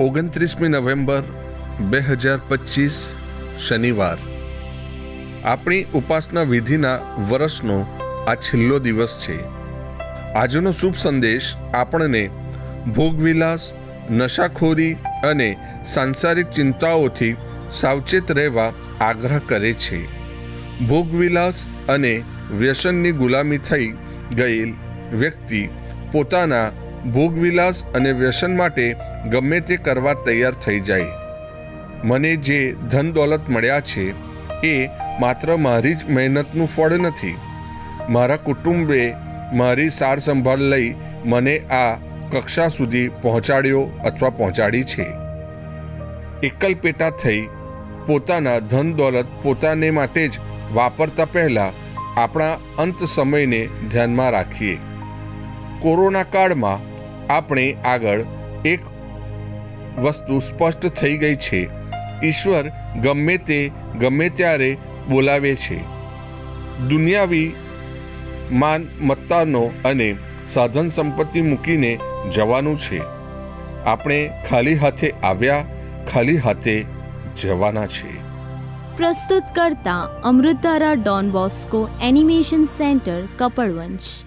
ઓગણત્રીસમી November બે હજાર પચીસ શનિવાર. આપણી ઉપાસના વિધિના વર્ષનો આ છેલ્લો દિવસ છે. આજનો શુભ સંદેશ આપણને ભોગવિલાસ, નશાખોરી અને સાંસારિક ચિંતાઓથી સાવચેત રહેવા આગ્રહ કરે છે. ભોગવિલાસ અને વ્યસનની ગુલામી થઈ ગયેલ વ્યક્તિ પોતાના ભોગવિલાસ અને વ્યસન માટે ગમે તે કરવા તૈયાર થઈ જાય. મને જે ધન દોલત મળ્યા છે, એ માત્ર મારી જ મહેનતનું ફળ નથી. મારા કુટુંબે મારી સાર સંભાળ લઈ મને આ કક્ષા સુધી પહોંચાડ્યો અથવા પહોંચાડી છે. એકલ પેટા થઈ પોતાના ધન દોલત પોતાને માટે જ વાપરતા પહેલા આપણા અંત સમયને ધ્યાનમાં રાખીએ. કોરોના કાળમાં આપણે આગળ એક વસ્તુ સ્પષ્ટ થઈ ગઈ છે. ઈશ્વર ગમે તે, ગમે ત્યારે બોલાવે છે. દુનિયાવી માન મત્તાનો અને સાધન સંપત્તિ મૂકીને જવાનું છે. આપણે ખાલી હાથે આવ્યા, ખાલી હાથે જવાના છે. પ્રસ્તુત કરતા અમૃતારા Don Bosco animation centre, Kapadvanj.